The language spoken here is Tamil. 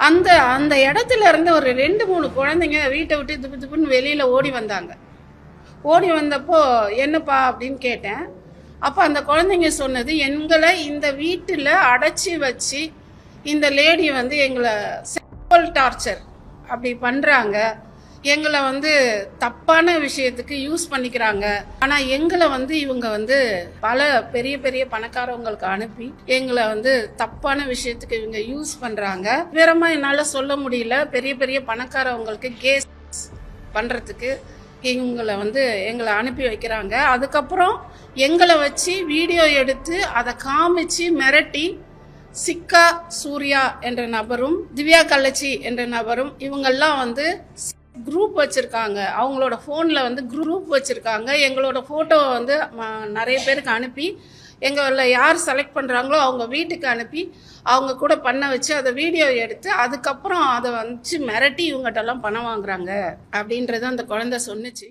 அந்த அந்த இடத்துல இருந்து ஒரு ரெண்டு மூணு குழந்தைங்க வீட்டை விட்டு துப்பு துப்புன்னு வெளியில் ஓடி வந்தாங்க. ஓடி வந்தப்போ என்னப்பா? அப்படின்னு கேட்டேன். அப்போ அந்த குழந்தைங்க சொன்னது எங்களை இந்த வீட்டில் அடைச்சி வச்சு இந்த லேடி வந்து எங்களை செக்ஷுவல் டார்ச்சர் அப்படி பண்ணுறாங்க எங்களை வந்து தப்பான விஷயத்துக்கு யூஸ் பண்ணிக்கிறாங்க. ஆனால் எங்களை வந்து இவங்க வந்து பல பெரிய பெரிய பணக்காரவங்களுக்கு அனுப்பி எங்களை வந்து தப்பான விஷயத்துக்கு இவங்க யூஸ் பண்ணுறாங்க விவரமா என்னால் சொல்ல முடியல. பெரிய பெரிய பணக்காரவங்களுக்கு கேஸ் பண்ணுறதுக்கு எங்களை வந்து எங்களை அனுப்பி வைக்கிறாங்க. அதுக்கப்புறம் எங்களை வச்சு வீடியோ எடுத்து அதை காமிச்சு மிரட்டி சிக்கா சூர்யா என்ற நபரும் திவ்யா கள்ளச்சி என்ற நபரும் இவங்கெல்லாம் வந்து குரூப் வச்சுருக்காங்க. அவங்களோட ஃபோனில் வந்து குரூப் வச்சுருக்காங்க. எங்களோட ஃபோட்டோவை வந்து ம- நிறைய பேருக்கு அனுப்பி எங்களில் யார் செலக்ட் பண்ணுறாங்களோ அவங்க வீட்டுக்கு அனுப்பி அவங்க கூட பண்ண வச்சு அதை வீடியோ எடுத்து அதுக்கப்புறம் அதை வந்து மிரட்டி இவங்ககிட்டலாம் பணம் வாங்குறாங்க. அப்படின்றத அந்த குழந்தை சொன்னுச்சு.